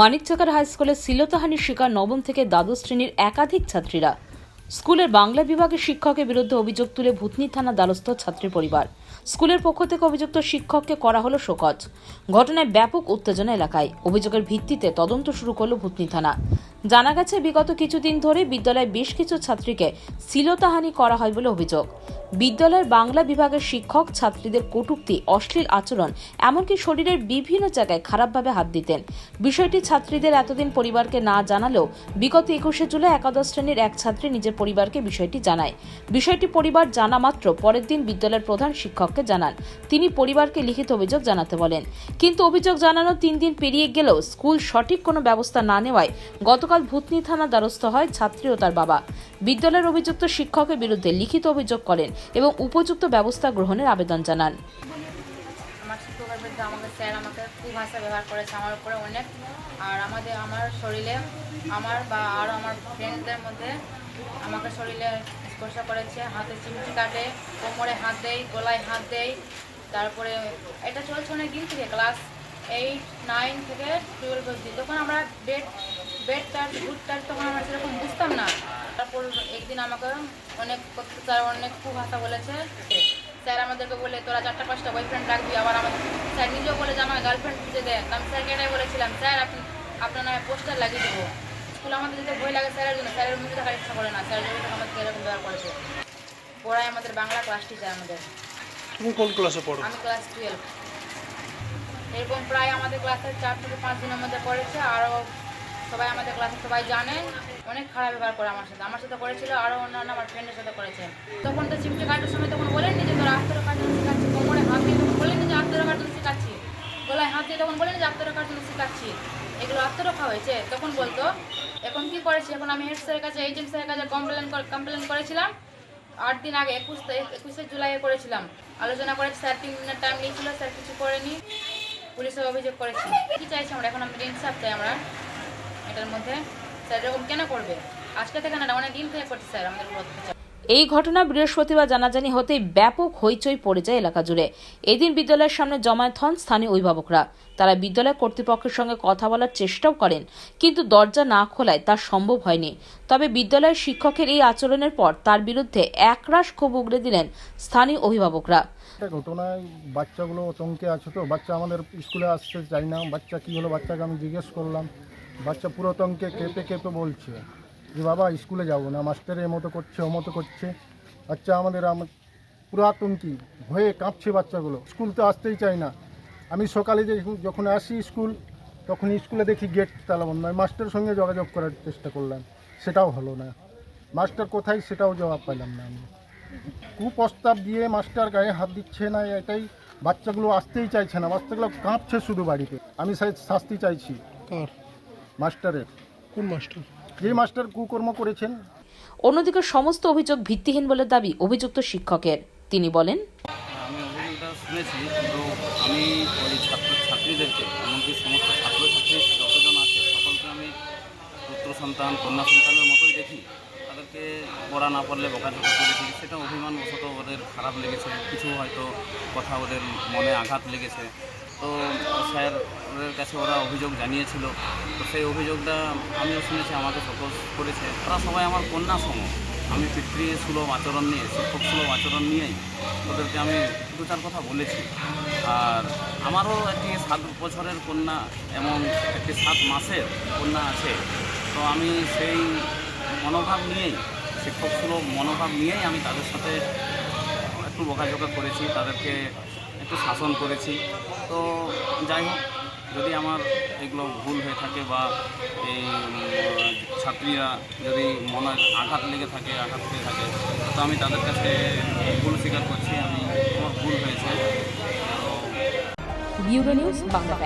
মানিকচাকার high স্কুলে শিলতাহানির শিকার নবম থেকে দ্বাদশ শ্রেণির একাধিক ছাত্রীরা। স্কুলের বাংলা বিভাগের শিক্ষকের বিরুদ্ধে অভিযোগ তুলে ভূতনি থানা দ্বারস্থ ছাত্রী পরিবার। স্কুলের পক্ষ থেকে অভিযুক্ত শিক্ষককে করা হলো শোকজ। ঘটনায় ব্যাপক উত্তেজনা এলাকায়। অভিযোগের ভিত্তিতে তদন্ত শুরু করল ভূতনি থানা। জানা গেছে, বিগত কিছুদিন ধরে বিদ্যালয়ে বেশ কিছু ছাত্রীকে শিলতাহানি করা হয় বলে অভিযোগ। বিদ্যালয়ের বাংলা বিভাগের শিক্ষক ছাত্রীদের কটূক্তি, অশ্লীল আচরণ, এমনকি শরীরের বিভিন্ন জায়গায় খারাপভাবে হাত দিতেন। বিষয়টি ছাত্রীদের এতদিন পরিবারকে না জানালেও বিগত একুশে জুলাই একাদশ শ্রেণির এক ছাত্রী নিজের পরিবারকে বিষয়টি জানায়। বিষয়টি পরিবার জানা মাত্র পরের দিন বিদ্যালয়ের প্রধান শিক্ষককে জানান। তিনি পরিবারকে লিখিত অভিযোগ জানাতে বলেন। কিন্তু অভিযোগ জানানো তিন দিন পেরিয়ে গেলেও স্কুল সঠিক কোনো ব্যবস্থা না নেওয়ায় গতকাল ভূতনি থানা দ্বারস্থ হয় ছাত্রী ও তার বাবা। বিদ্যালয়ের অভিযুক্ত শিক্ষকের বিরুদ্ধে লিখিত অভিযোগ করেন। এবং উপযুক্ত ব্যবস্থা গ্রহণের আবেদন জানান। আমার শিক্ষকের বিরুদ্ধে আমাকে স্যার আমাকে কুভাষা ব্যবহার করেছে, আমার উপরে অনেক। আর আমাদের, আমার শরীরে আমার বা আরও আমার ফ্রেন্ডদের মধ্যে আমাকে শরীরে স্পর্শ করেছে। হাতে চিমটি কাটে, কোমরে হাত দেয়, গলায় হাত দেয়। তারপরে এটা চলছে অনেক দিন থেকে ক্লাস এইট নাইন থেকে টুয়েলভ অবধি। তখন আমরা bad bad touch good touch তখন আমরা সেরকম বুঝতাম না। তারপর একদিন আমাকে অনেক স্যার অনেক কুভাষা বলেছে স্যার আমাদেরকে বলে তোরা চারটা পাঁচটা বয়ফ্রেন্ড রাখবি আবার আমাদের স্যার নিজেও বলে যে আমার গার্লফ্রেন্ড খুঁজে দেয় আমি স্যারকে এটাই বলেছিলাম স্যার আপনি আপনার নামে পোস্টার লাগিয়ে দেবো। স্কুলে আমাদের যেতে ভয় লাগে স্যারের জন্য স্যারের মুখে থাকার ইচ্ছা করে না স্যার জন্য আমাদের এরকম ব্যবহার করেছে। পড়ায় আমাদের বাংলা ক্লাস টিচার আমাদের। তুমি কোন ক্লাসে পড়ো? আমি ক্লাস টুয়েলভ এরকম প্রায় আমাদের ক্লাসে চার থেকে পাঁচ দিনের মধ্যে পড়েছে আরও সবাই আমাদের ক্লাসে সবাই জানেন অনেক খারাপ ব্যবহার করে আমার সাথে। আমার সাথে করেছিল আরও অন্যান্য আমার ফ্রেন্ডের সাথে করেছে। তখন তো চিমটে কাটার সময় তখন বলেননি যে, তোর আত্মর কাটানো শেখাচ্ছি কোমরে হাত দিয়ে তখন বলেননি যে আত্মর কাটানো শেখাচ্ছি। গলায় হাত দিয়ে তখন বলেন যে আত্মর কাটানো শেখাচ্ছি। এগুলো আত্মরক্ষা হয়েছে। তখন বলতো, এখন কি করেছি? এখন আমি হেড স্যারের কাছে এজেন্ট স্যারের কাছে কমপ্লেন কমপ্লেন করেছিলাম। আট দিন আগে, একুশ একুশে জুলাইয়ে করেছিলাম। আলোচনা করেছি স্যার তিন দিনের টাইম নিয়েছিল, স্যার কিছু করেনি। পুলিশে অভিযোগ করেছি। কি চাইছি আমরা? এখন আমাদের ইনসাফ চাই আমরা এটার মধ্যে। স্যার এরকম কেন করবে? আজকে থেকে না অনেক দিন থেকে করছে স্যার আমাদের অত্যাচার। এই ঘটনা বৃহস্পতিবার জানাজানি হতেই ব্যাপক হইচই পড়ে যায় এলাকা জুড়ে। এদিন বিদ্যালয়ের সামনে জমায়েত হন স্থানীয় অভিভাবকরা। তারা বিদ্যালয় কর্তৃপক্ষের সঙ্গে কথা বলার চেষ্টাও করেন কিন্তু দরজা না খোলায় তা সম্ভব হয়নি। তবে বিদ্যালয়ের শিক্ষকের এই আচরণের পর তার বিরুদ্ধে একরাশ ক্ষোভ উগড়ে দিলেন স্থানীয় অভিভাবকরা। ঘটনায় বাচ্চাগুলো আতঙ্কে আছে তো বাচ্চা আমাদের স্কুলে আসতে চাই না বাচ্চা কী হলো বাচ্চাকে আমি জিজ্ঞেস করলাম। বাচ্চা পুরো আতঙ্কে কেঁপে কেঁপে বলছে যে, বাবা, স্কুলে যাব না, মাস্টার এ মতো করছে ও মতো করছে। বাচ্চা আমাদের আম- পুরো আতঙ্কি ভয়ে কাঁপছে বাচ্চাগুলো। স্কুল তো আসতেই চায় না। আমি সকালে যখন আসি স্কুল, তখন স্কুলে দেখি গেট তালা বন্ধ। আমি মাস্টারের সঙ্গে যোগাযোগ করার চেষ্টা করলাম। সেটাও হলো না। মাস্টার কোথায় সেটাও জবাব পাইলাম না আমি। কুপ্রস্তাব দিয়ে মাস্টার গায়ে হাত দিচ্ছে না, এটাই বাচ্চাগুলো আসতেই চাইছে না। বাচ্চাগুলো কাঁপছে শুধু বাড়িতে। আমি শাস্তি চাইছি। মাস্টারের? কোন মাস্টার? যে মাস্টার কুকর্ম করেছেন। অন্যদিকে সমস্ত অভিযোগ ভিত্তিহীন বলে দাবি অভিযুক্ত শিক্ষকের। তিনি বলেন আমি অভিযোগটা শুনেছি কিন্তু আমি ওই ছাত্র ছাত্রীদেরকে এমনকি সমস্ত ছাত্রছাত্রী যতজন আছে সকলকে আমি পুত্র সন্তান কন্যা সন্তানের মতোই দেখি। তাদেরকে পড়া না পড়লে বকাঝকা করেছি সেটা অভিমানবশত ওদের খারাপ লেগেছে কিছু হয়তো কথা ওদের মনে আঘাত লেগেছে। তো স্যারের কাছে ওরা অভিযোগ জানিয়েছিল। তো সেই অভিযোগটা আমিও শুনেছি, আমাকে সপোজ করেছে। ওরা সবাই আমার কন্যা সম। আমি পিতৃ সুলভ আচরণ নিয়ে, শিক্ষক সুলভ আচরণ নিয়েই ওদেরকে আমি দু চার কথা বলেছি। আর আমারও একটি সাত বছরের কন্যা এবং একটি সাত মাসের কন্যা আছে। তো আমি সেই মনোভাব নিয়েই, শিক্ষক সুলভ মনোভাব নিয়েই আমি তাদের সাথে একটু বকাঝকা করেছি। তাদেরকে একটু শাসন করেছি। তো যাই হোক, যদি আমার এগুলো ভুল হয়ে থাকে বা এই ছাত্রীরা যদি মনে আঘাত লেগে থাকে, আঘাত পেয়ে থাকে, তো আমি তাদের কাছে ভুল স্বীকার করছি, আমি, আমার ভুল হয়েছে। Bureau news Bangla